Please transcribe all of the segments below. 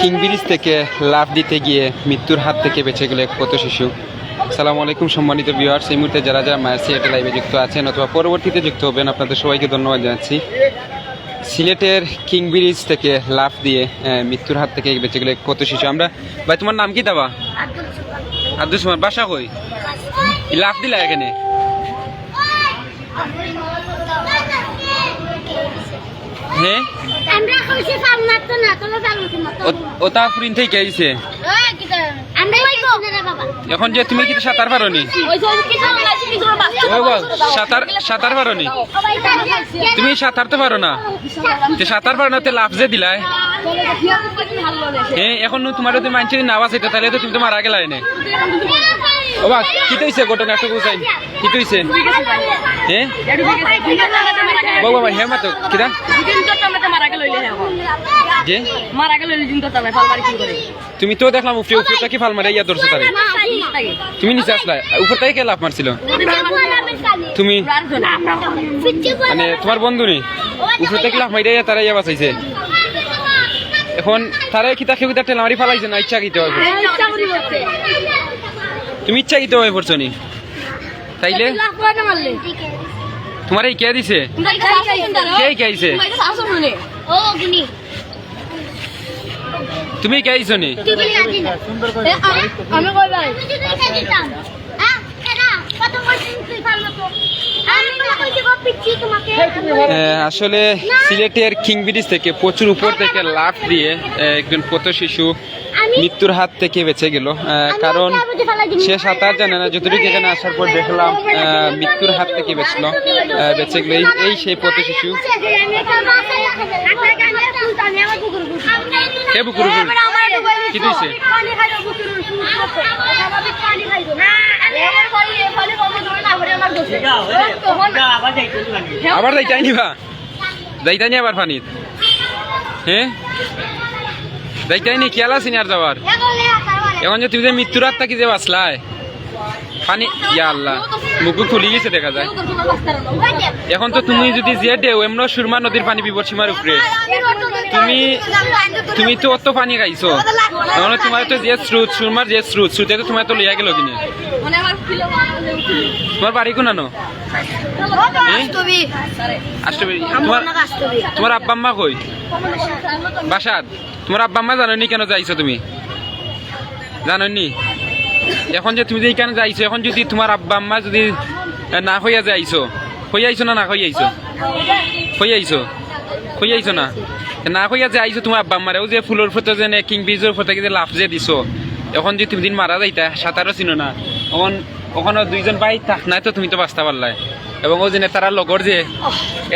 King bridge থেকে লাফ দিতে গিয়ে মৃত্যুর হাত থেকে বেঁচে গেলে কত শিশু। সালাম আলাইকুম সম্মানিত ভিউয়ার্স এই মুহূর্তে যারা যারা মায়ের সিলেটে লাইভে যুক্ত আছেন অথবা পরবর্তীতে যুক্ত হবেন আপনাদের সবাইকে ধন্যবাদ জানাচ্ছি। সিলেটের কিং ব্রিজ থেকে লাফ দিয়ে মৃত্যুর হাত থেকে বেঁচে গেলে কত শিশু। আমরা ভাই তোমার নাম কি দাবা? আব্দুল সুমার বাসা কই? লাফ দিলা এখানে? হ্যাঁ আমরা খুশি ফাল মারতো না তোলা ফাল ও- ওটা ফুরিন থেকে আইছে এখন যে তুমি কি সাঁতার পারো নি সাঁতার সাঁতার পারো নি তুমি সাঁতার তো পারো না। যে সাঁতার পারো না তে লাফ যে দিলাই হ্যাঁ এখন তোমার যদি মানছি নাও আছে তাহলে তো তুমি তো মারা গেলাই নে ও বা কি তৈছে ঘটনা? একটু বুঝাই। কি তৈছে হ্যাঁ বাবা বাবা, হে মাতো, কিরা? তুমি তো দেখলাম উপরে উপরটা কি ফাল মারে ইয়া ধরছো তারে। তুমি নিচে আসলা, উপর থেকে কে লাফ মারছিল? তুমি? মানে তোমার বন্ধু নেই উপর থেকে লাফ মাইরে তারা ইয়া বাঁচাইছে। এখন তারা কিতা খেয়ে কিতা ঠেলা মারি ফালাইছে না, ইচ্ছা কিতে হয় তুমি ইচ্ছা কিতে হয়ে পড়ছো নি? তাইলে? তোমার এই কে দিছে? কে কে আইছে? ও গুনি তুমি কে আইছো নি? হ্যাঁ আসলে সিলেটের কিং ব্রিজ থেকে প্রচুর উপর থেকে লাফ দিয়ে একজন পথ শিশু মৃত্যুর হাত থেকে বেঁচে গেল। কারণ সে সাঁতার জানে না যতটুকু এখানে আসার পর দেখলাম মৃত্যুর হাত থেকে বেঁচলো বেঁচে গেল। এই- সেই পথ শিশু। কে বুকুর কি দিছে? আবার যাইতাই নিবা যাইতাই নি। আবার পানিত হ্যাঁ যাইতাই নি, খেয়াল আছে আর যাওয়ার? এখন যে তুমি যে মৃত্যুর হাত থাকি যে বাঁচলাই পানি ইয়া আল্লাহ মুখু খুলি গেছে দেখা যায় এখন তো তুমি যদি যে দেও এমন সুরমা নদীর পানি বিপদ সীমার উপরে। তুমি তুমি তো অত পানি খাইছো। এখন তোমার তো যে স্রোত, সুরমার যে স্রোত, স্রোতে তো তোমার তো লইয়া গেল কিনে। তোমার বাড়ি কোনানো আসতে তোমার আব্বা আম্মা কই? বাসাত তোমার আব্বা আম্মা জানো নি কেন যাইছো তুমি? জানো নি এখন যে তুমি যে এখানে যাইছো এখন যদি তোমার আব্বা আম্মা যদি না হইয়া যাইছো হইয়া আইছো না না হইয়া আইছো? হইয়া আইছো? হইয়া আইছো না? না হইয়া যে আইছো তোমার আব্বা আম্মারেও যে ফুলের ফটো যে কিং ব্রিজের ফটো যে লাভ যে দিছো, এখন যদি তুমি দিন মারা যাইতা, সাঁতারও চিনো না। এখন, ওখানে দুইজন ভাই থাক নাই তো তুমি তো বাঁচতে পারলাই। এবং ও যে তারা লগর যে,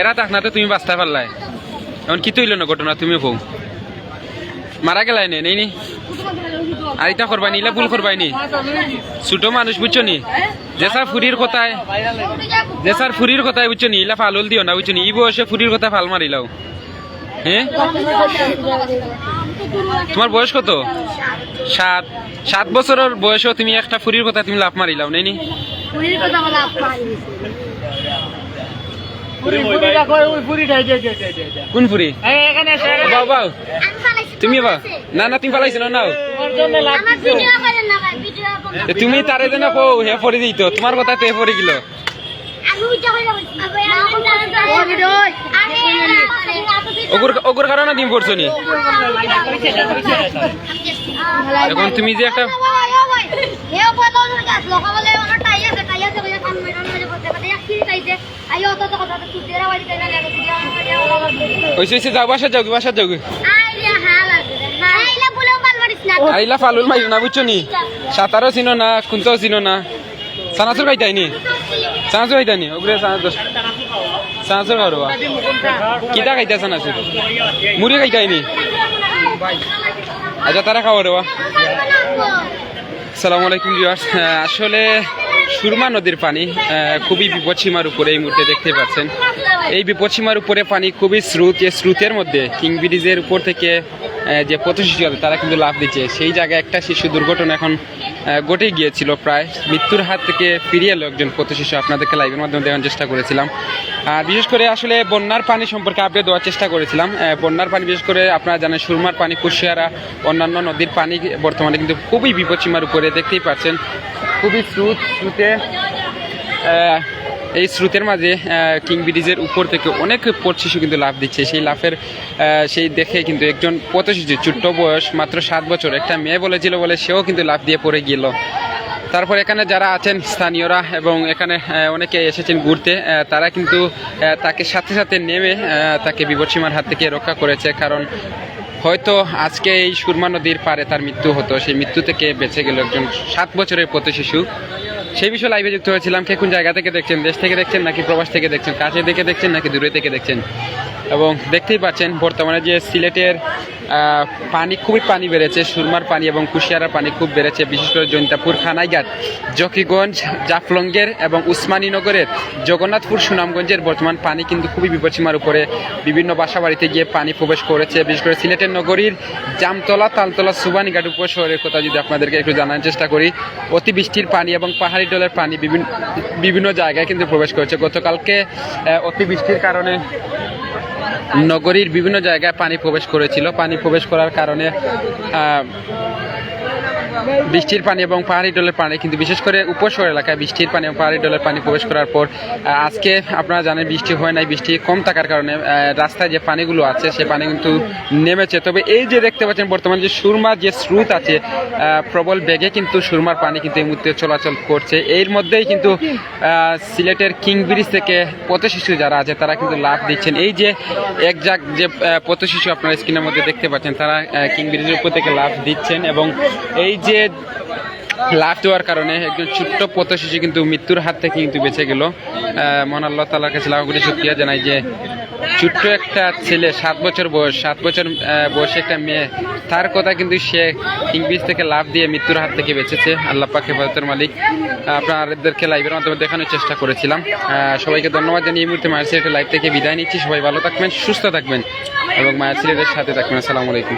এরা থাক না তো তুমি বাঁচতে পারলাই। এখন কি তৈল না ঘটনা তুমি বউ মারা গেলাই নে নেই নি? আর এটা করবাই ইলা ভুল করবাই নি? ছোট মানুষ বুঝছ নি? যে স্যার ফুরির কথায় যে স্যার ফুরির কথায় বুঝছ নি ইলা ফালুল দিও না বুঝছ নি? ই বয়সে ফুরির কথা ফাল মারিলাও। হ্যাঁ? তোমার বয়স কত? সাত সাত বছরের বয়সেও তুমি একটা ফুরির কথা তুমি লাভ মারিলাও নেই নি? কোন ফুরি? বাউ তুমি বা না না তুমি পালাইছো না নাও। আমার ভিডিও করেন না ভাই ভিডিও এ তুমি তারে যেন কো হে পড়ে দিত তোমার কথা তে পড়ে গেল। ওগুর ওগুর কারণে দিন পড়ছো নি? এখন তুমি যে একটা ওইসে যাও বাসা যাও বাসা যাও। আইলা ফালুল মাইরো না, বুঝছ নি? সাঁতারও চিনো না কুন্তও চিনো না। সানাসুর খাইতাই নি? সানাসুর খাইতাই নি? ওগুলো সানাসুর সানাসুর কিতা খাইতা সানাসুর মুড়ি খাইতাই নি? আচ্ছা তারা খাওয়া দেওয়া সালামু আলাইকুম ভিউয়ার্স আসলে সুরমা নদীর পানি খুবই বিপদসীমার উপরে এই মুহূর্তে দেখতে পাচ্ছেন। এই বিপদসীমার উপরে পানি খুবই স্রোত স্রোতের মধ্যে কিং ব্রিজের উপর থেকে যে পথ শিশু আছে তারা কিন্তু লাভ দিচ্ছে। সেই জায়গায় একটা শিশু দুর্ঘটনা এখন ঘটে গিয়েছিল প্রায়। মৃত্যুর হাত থেকে ফিরিয়ে এলো একজন পথ শিশু আপনাদেরকে লাইভের মাধ্যমে দেওয়ার চেষ্টা করেছিলাম। আর বিশেষ করে আসলে বন্যার পানি সম্পর্কে আপডেট দেওয়ার চেষ্টা করেছিলাম। বন্যার পানি, বিশেষ করে আপনারা জানেন, সুরমার পানি, কুশিয়ারা, অন্যান্য নদীর পানি বর্তমানে কিন্তু খুবই বিপদসীমার উপরে। দেখতেই পাচ্ছেন, খুবই স্রোত, স্রোতে এই স্রোতের মাঝে কিং ব্রিজের উপর থেকে অনেক পথ শিশু কিন্তু লাভ দিচ্ছে। সেই লাফের সেই দেখে কিন্তু একজন পথ শিশু ছোট্ট বয়স, মাত্র সাত বছর, একটা মেয়ে বলেছিল বলে সেও কিন্তু লাভ দিয়ে পড়ে গেল। তারপর এখানে যারা আছেন স্থানীয়রা এবং এখানে অনেকে এসেছেন ঘুরতে তারা কিন্তু তাকে সাথে সাথে নেমে তাকে বিপদসীমার হাত থেকে রক্ষা করেছে। কারণ হয়তো আজকে এই সুরমা নদীর পারে তার মৃত্যু হতো। সেই মৃত্যু থেকে বেঁচে গেল একজন সাত বছরের পথ শিশু সেই বিষয়ে লাইভে যুক্ত হয়েছিলাম। কে কোন জায়গা থেকে দেখছেন? দেশ থেকে দেখছেন নাকি প্রবাস থেকে দেখছেন? কাছে থেকে দেখছেন নাকি দূরে থেকে দেখছেন? এবং দেখতেই পাচ্ছেন বর্তমানে যে সিলেটের পানি খুবই পানি বেড়েছে, সুরমার পানি এবং কুশিয়ারার পানি খুব বেড়েছে, বিশেষ করে জৈন্তাপুর, খানাইঘাট, জকিগঞ্জ জাফলঙ্গের এবং উসমানীনগরের জগন্নাথপুর, সুনামগঞ্জের বর্তমান পানি কিন্তু খুবই বিপদসীমার উপরে। বিভিন্ন বাসা বাড়িতে গিয়ে পানি প্রবেশ করেছে, বিশেষ করে সিলেটের নগরীর জামতলা, তালতলা, সুবানীঘাট উপশহরের কথা যদি আপনাদেরকে একটু জানার চেষ্টা করি, অতিবৃষ্টির পানি এবং পাহাড়ি ডলের পানি বিভিন্ন বিভিন্ন জায়গায় কিন্তু প্রবেশ করেছে। গতকালকে অতিবৃষ্টির কারণে নগরীর বিভিন্ন জায়গায় পানি প্রবেশ করেছিল, পানি প্রবেশ করার কারণে বৃষ্টির পানি এবং পাহাড়ি ডলের পানি, কিন্তু বিশেষ করে উপশহর এলাকায় বৃষ্টির পানি এবং পাহাড়ি ডলের পানি প্রবেশ করার পর আজকে আপনারা জানেন বৃষ্টি হয় নাই, বৃষ্টি কম থাকার কারণে রাস্তায় যে পানিগুলো আছে, সে পানি কিন্তু নেমেছে। তবে এই যে দেখতে পাচ্ছেন, বর্তমানে যে সুরমার যে স্রোত আছে প্রবল বেগে কিন্তু সুরমার পানি কিন্তু এই মুহূর্তে চলাচল করছে। এর মধ্যেই কিন্তু সিলেটের কিং ব্রিজ থেকে পথ শিশু যারা আছে, তারা কিন্তু লাভ দিচ্ছেন। এই যে এক জাগ যে পথ শিশু আপনারা স্ক্রিনের মধ্যে দেখতে পাচ্ছেন, তারা কিং ব্রিজের উপর থেকে লাভ দিচ্ছেন এবং এই যে লাভ দেওয়ার কারণে একজন ছোট্ট পথ শিশু কিন্তু মৃত্যুর হাত থেকে কিন্তু বেঁচে গেল। মহান আল্লাহ তালার কাছে লাভ করে শুক্রিয়া জানাই যে ছোট্ট একটা ছেলে, সাত বছর বয়স, সাত বছর বয়সে একটা মেয়ে, তার কথা কিন্তু সে ইংলিশ থেকে লাভ দিয়ে মৃত্যুর হাত থেকে বেঁচেছে। আল্লাহ পাক হেফাজতের মালিক। আপনাদেরকে লাইভের মাধ্যমে দেখানোর চেষ্টা করেছিলাম। সবাইকে ধন্যবাদ জানিয়ে এই মুহূর্তে মায়ের সিলেটের লাইভ থেকে বিদায় নিচ্ছি। সবাই ভালো থাকবেন, সুস্থ থাকবেন এবং মায়ের সিলেটের সাথে থাকবেন। আসসালামু আলাইকুম।